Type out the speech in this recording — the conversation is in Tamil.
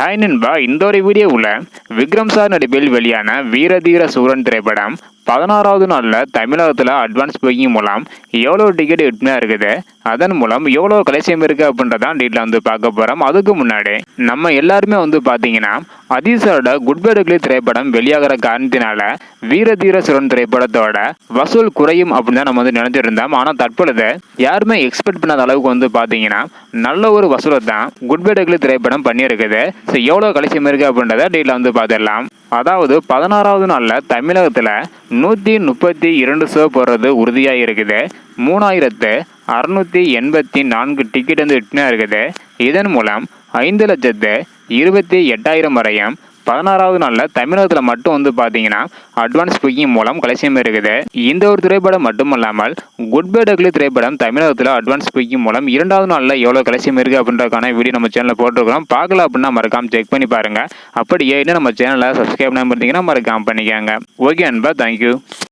ஹாய் நண்பா இந்த ஒரு வீடியோவில் விக்ரம் சார் நடிப்பில் வெளியான வீரதீர சூரன் திரைப்படம் பதினாறாவது நாளில் தமிழகத்தில் அட்வான்ஸ் புக்கிங் மூலம் எவ்வளோ டிக்கெட் விற்பனை இருக்குது? அதன் மூலம் எவ்வளோ கலெக்ஷன் இருக்குது அப்படின்றதான் டீட்டில் வந்து பார்க்க போகிறோம் அதுக்கு முன்னாடி நம்ம எல்லாருமே வந்து பார்த்தீங்கன்னா அதீசரோட குட் பை டக்லி திரைப்படம் வெளியாகிற காரணத்தினால வீரதீர சுரன் திரைப்படத்தோட வசூல் குறையும் அப்படின்னு தான் நம்ம வந்து நினைச்சிருந்தோம். ஆனால் தற்பொழுது யாருமே எக்ஸ்பெக்ட் பண்ணாத அளவுக்கு வந்து பார்த்தீங்கன்னா நல்ல ஒரு வசூலை தான் குட் பை டக்லி திரைப்படம் பண்ணியிருக்குது. ஸோ எவ்வளோ கலெக்ஷன் இருக்குது அப்படின்றத டீட்டில் வந்து பார்த்துடலாம். அதாவது பதினாறாவது நாளில் தமிழகத்தில் நூற்றி முப்பத்தி இரண்டு ஷோ போடுறது உறுதியாக இருக்குது. மூணாயிரத்து அறுநூற்றி எண்பத்தி நான்கு டிக்கெட் வந்து விற்பனை இருக்குது. இதன் மூலம் ஐந்து லட்சத்து இருபத்தி எட்டாயிரம் வரையும் பதினாறாவது நாளில் தமிழகத்தில் மட்டும் வந்து பார்த்தீங்கன்னா அட்வான்ஸ் புக்கிங் மூலம் கலெக்ஷன் இருக்குது. இந்த ஒரு திரைப்படம் மட்டுமல்லாமல் குட் பை டக்லி திரைப்படம் தமிழகத்தில் அட்வான்ஸ் புக்கிங் மூலம் இரண்டாவது நாளில் எவ்வளோ கலெக்ஷன் இருக்குது அப்படின்றதுக்கான வீடியோ நம்ம சேனலில் போட்டிருக்கிறோம். பார்க்கல அப்படின்னா மறக்காம செக் பண்ணி பாருங்கள் அப்படியே இன்னும் நம்ம சேனலை சப்ஸ்கிரைப் பண்ணாமல் இருந்தீங்கன்னா மறக்காம பண்ணிக்கோங்க. ஓகே அன்பா தேங்க்யூ